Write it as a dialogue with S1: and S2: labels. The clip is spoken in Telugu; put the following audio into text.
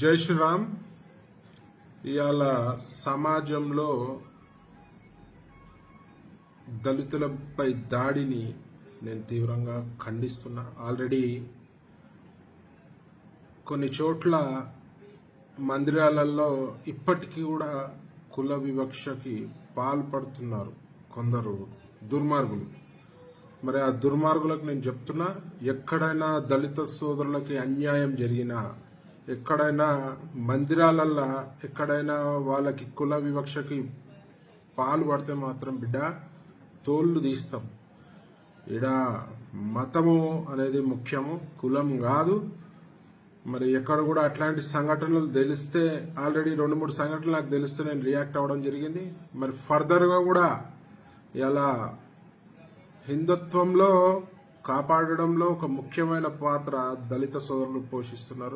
S1: జై శ్రీరామ్. ఇవాళ సమాజంలో దళితులపై దాడిని నేను తీవ్రంగా ఖండిస్తున్నా. ఆల్రెడీ కొన్ని చోట్ల మందిరాలలో ఇప్పటికీ కూడా కుల వివక్షకి పాల్పడుతున్నారు కొందరు దుర్మార్గులు. మరి ఆ దుర్మార్గులకు నేను చెప్తున్నా ఎక్కడైనా దళిత సోదరులకి అన్యాయం జరిగినా ఎక్కడైనా మందిరాలల్లా ఎక్కడైనా వాళ్ళకి కుల వివక్షకి పాలు పడితే మాత్రం బిడ్డ తోళ్ళు తీస్తాం. ఇడ మతము అనేది ముఖ్యము కులం కాదు. మరి ఎక్కడ కూడా అట్లాంటి సంఘటనలు తెలిస్తే ఆల్రెడీ రెండు మూడు సంఘటనలు నాకు తెలిస్తే నేను రియాక్ట్ అవ్వడం జరిగింది. మరి ఫర్దర్గా కూడా ఇలా హిందుత్వంలో కాపాడడంలో ఒక ముఖ్యమైన పాత్ర దళిత సోదరులు పోషిస్తున్నారు.